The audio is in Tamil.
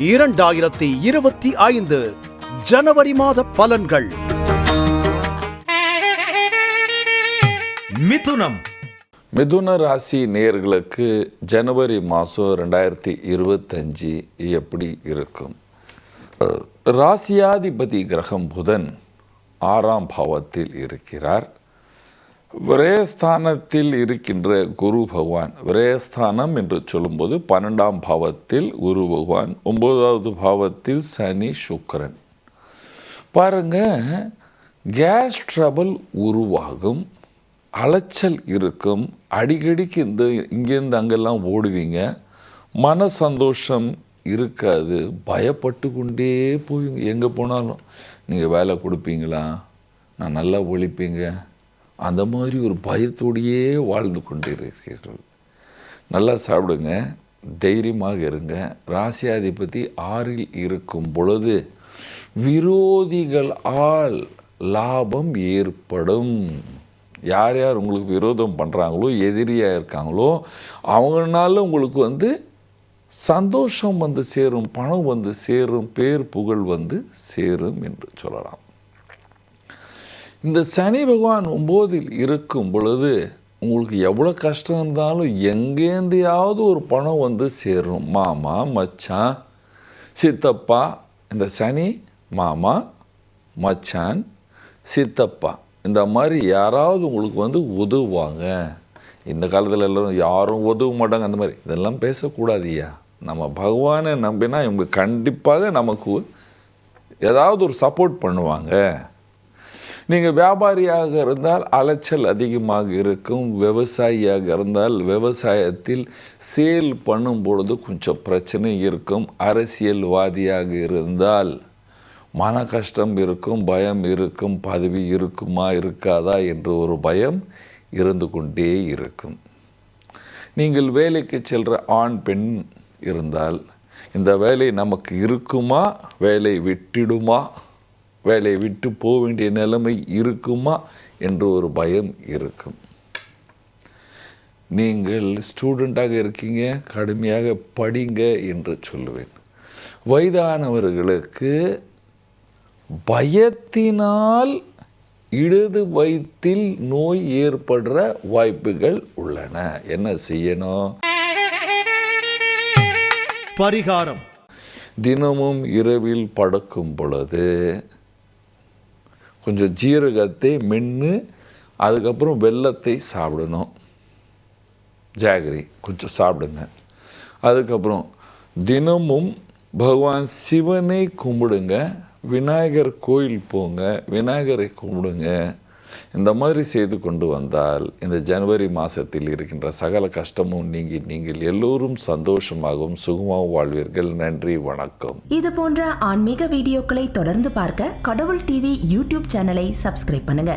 இரண்டாயிரத்தி இருபத்தி ஐந்து ஜனவரி மாத பலன்கள். மிதுனம். மிதுன ராசி நேயர்களுக்கு ஜனவரி மாதம் ரெண்டாயிரத்தி இருபத்தஞ்சி எப்படி இருக்கும்? ராசியாதிபதி கிரகம் புதன் ஆறாம் பாவத்தில் இருக்கிறார். விரயஸ்தானத்தில் இருக்கின்ற குரு பகவான் விரயஸ்தானம் என்று சொல்லும்போது பன்னெண்டாம் பாவத்தில் குரு பகவான் ஒன்பதாவது பாவத்தில் சனி சுக்கரன். பாருங்க கேஸ் ட்ரபிள் உருவாகும் அலைச்சல் இருக்கும் அடிக்கடிக்கு இந்த இங்கேருந்து அங்கெல்லாம் ஓடுவீங்க மன சந்தோஷம் இருக்காது பயப்பட்டு கொண்டே போய் எங்கே போனாலும் நீங்கள் வேலை கொடுப்பீங்களா? நான் நல்லா ஒழிப்பீங்க. அந்த மாதிரி ஒரு பயத்தோடையே வாழ்ந்து கொண்டிருக்கிறீர்கள் நல்லா சாப்பிடுங்க தைரியமாக இருங்க. ராசியாதிபதி ஆறில் இருக்கும் பொழுது விரோதிகள் ஆல் லாபம் ஏற்படும். யார் யார் உங்களுக்கு விரோதம் பண்ணுறாங்களோ எதிரியாக இருக்காங்களோ அவங்களால உங்களுக்கு வந்து சந்தோஷம் வந்து சேரும் பணம் வந்து சேரும் பேர் புகழ் வந்து சேரும் என்று சொல்லலாம். இந்த சனி பகவான் ஒம்போதில் இருக்கும் பொழுது உங்களுக்கு எவ்வளோ கஷ்டம் இருந்தாலும் எங்கேருந்தையாவது ஒரு பணம் வந்து சேரும். மாமா மச்சான் சித்தப்பா இந்த சனி மாமா மச்சான் சித்தப்பா இந்த மாதிரி யாராவது உங்களுக்கு வந்து உதவுவாங்க. இந்த காலத்தில் எல்லோரும் யாரும் உதவ மாட்டாங்க அந்த மாதிரி. இதெல்லாம் பேசக்கூடாதியா? நம்ம பகவானை நம்பினா இவங்க கண்டிப்பாக நமக்கு ஏதாவது ஒரு சப்போர்ட் பண்ணுவாங்க. நீங்கள் வியாபாரியாக இருந்தால் அலைச்சல் அதிகமாக இருக்கும். விவசாயியாக இருந்தால் விவசாயத்தில் சேல் பண்ணும் பொழுது கொஞ்சம் பிரச்சனை இருக்கும். அரசியல்வாதியாக இருந்தால் மன கஷ்டம் இருக்கும் பயம் இருக்கும் பதவி இருக்குமா இருக்காதா என்று ஒரு பயம் இருந்து கொண்டே இருக்கும். நீங்கள் வேலைக்கு செல்கிற ஆண் பெண் இருந்தால் இந்த வேலை நமக்கு இருக்குமா? வேலை விட்டிடுமா? வேலையை விட்டு போக வேண்டிய நிலைமை இருக்குமா என்று ஒரு பயம் இருக்கும். நீங்கள் ஸ்டூடெண்ட்டாக இருக்கீங்க கடுமையாக படிங்க என்று சொல்லுவேன். வயதானவர்களுக்கு பயத்தினால் இடது வயிற்றில் நோய் ஏற்படுற வாய்ப்புகள் உள்ளன. என்ன செய்யணும்? பரிகாரம். தினமும் இரவில் படுக்கும் பொழுது கொஞ்சம் ஜீரகத்தை மென்று அதுக்கப்புறம் வெல்லத்தை சாப்பிடணும். ஜாகரி கொஞ்சம் சாப்பிடுங்க. அதுக்கப்புறம் தினமும் பகவான் சிவனை கும்பிடுங்க. விநாயகர் கோயில் போங்க. விநாயகரை கும்பிடுங்க. இந்த மாதிரி செய்து கொண்டு வந்தால் இந்த ஜனவரி மாதத்தில் இருக்கின்ற சகல கஷ்டமும் நீங்கி நீங்கள் எல்லோரும் சந்தோஷமாகவும் சுகமாகவும் வாழ்வீர்கள். நன்றி வணக்கம். இது போன்ற ஆன்மீக வீடியோக்களை தொடர்ந்து பார்க்க கடவுள் டிவி யூடியூப் சேனலை சப்ஸ்கிரைப் பண்ணுங்க.